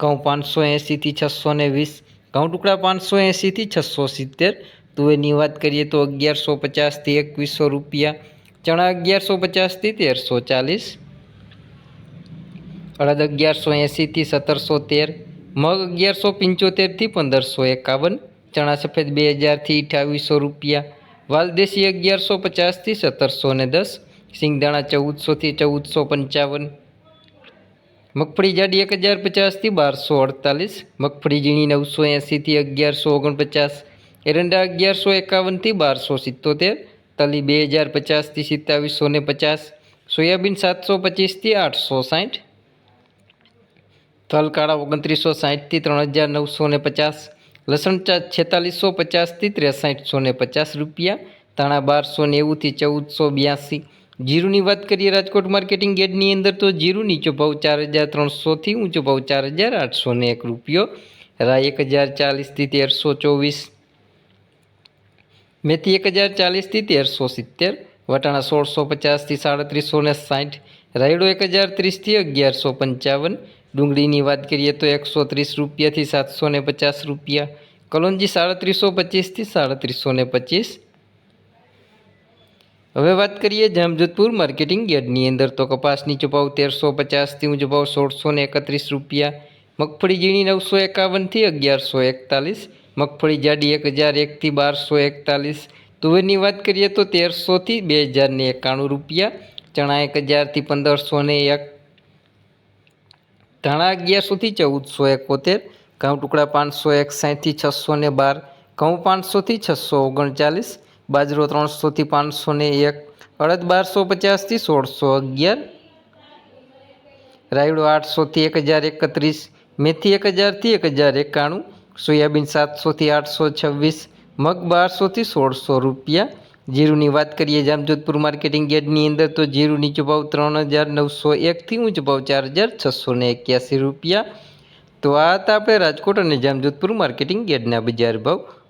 ઘઉં પાંચસો એંસીથી છસો ને વીસ, ઘઉં ટુકડા પાંચસો એંસીથી છસો સિત્તેર, તુવેરની વાત કરીએ તો અગિયારસો પચાસથી એકવીસો રૂપિયા, ચણા અગિયારસો પચાસથી તેરસો ચાલીસ, અડદ અગિયારસો એંસીથી સત્તરસો તેર, મગ અગિયારસો પંચોતેરથી પંદરસો એકાવન, ચણા સફેદ બે હજારથી અઠાવીસો રૂપિયા વાલદેશી અગિયારસો પચાસથી સત્તરસો ને દસ, સિંગદાણા ચૌદસોથી ચૌદસો પંચાવન મગફળી જાડી એક હજાર પચાસથી બારસો અડતાલીસ, મગફળી ઝીણી નવસો એંસીથી અગિયારસો ઓગણપચાસ, એરંડા અગિયારસો એકાવનથી બારસો સિત્તોતેર, તલી બે હજાર પચાસથી સિત્તાવીસો ને પચાસ, સોયાબીન સાતસો પચીસથી આઠસો સાઠ, તલકાળા ઓગણત્રીસો સાઠથી ત્રણ હજાર નવસો ને પચાસ, લસણ છેતાલીસો પચાસથી ત્રેસાઠસો ને પચાસ રૂપિયા તાણા બારસો નેવુંથી ચૌદસો બ્યાસી જીરુની વાત કરીએ, રાજકોટ માર્કેટિંગ યાર્ડની અંદર તો જીરું નીચો ભાવ ચાર હજાર ત્રણસોથી ઊંચો ભાવ ચાર હજાર આઠસો ને એક રૂપિયો, રાય એક હજાર ચાલીસથી તેરસો ચોવીસ, મેથી એક હજાર ચાલીસથી તેરસો સિત્તેર, વટાણા સોળસો પચાસથી સાડત્રીસો ને સાઠ, રાયડો એક હજાર ત્રીસથી અગિયારસો પંચાવન, ડુંગળીની વાત કરીએ તો એકસો ત્રીસ રૂપિયાથી સાતસો ને પચાસ રૂપિયા, કલોંજી સાડત્રીસો પચીસથી સાડત્રીસો ને પચીસ હવે વાત કરીએ જામજોધપુર માર્કેટિંગ યાર્ડની અંદર તો કપાસની ચુપાવ તેરસો પચાસથી ઊંચો ભાવ સોળસો ને એકત્રીસ રૂપિયા. મગફળી ઝીણી નવસો એકાવનથી અગિયારસો એકતાલીસ. મગફળી જાડી એક હજાર એકથી બારસો એકતાલીસ. તુવેરની વાત કરીએ તો તેરસોથી બે હજારને એકાણું રૂપિયા. ચણા એક હજારથી પંદરસો ને એક. ધાણા અગિયારસોથી ચૌદસો એકોતેર. ઘઉં ટુકડા પાંચસો એકસાઠથી છસો ને બાર. ઘઉં પાંચસોથી છસો ઓગણચાલીસ. બાજરો ત્રણસોથી પાંચસો ને એક, અડદ બારસો પચાસથી સોળસો અગિયાર, રાયડો આઠસોથી એક હજાર એકત્રીસ, મેથી એક હજારથી એક હજાર એકાણું, સોયાબીન સાતસોથી આઠસો છવ્વીસ, મગ બારસોથી સોળસો રૂપિયા. જીરુની વાત કરીએ જામજોધપુર માર્કેટિંગ યાર્ડની અંદર તો જીરું નીચો ભાવ ત્રણ હજાર નવસો એકથી ઊંચો ભાવ ચાર હજાર છસો ને એક્યાસી રૂપિયા. તો આ હતા આપણે રાજકોટ અને જામજોધપુર માર્કેટિંગ યાર્ડના બજાર ભાવ.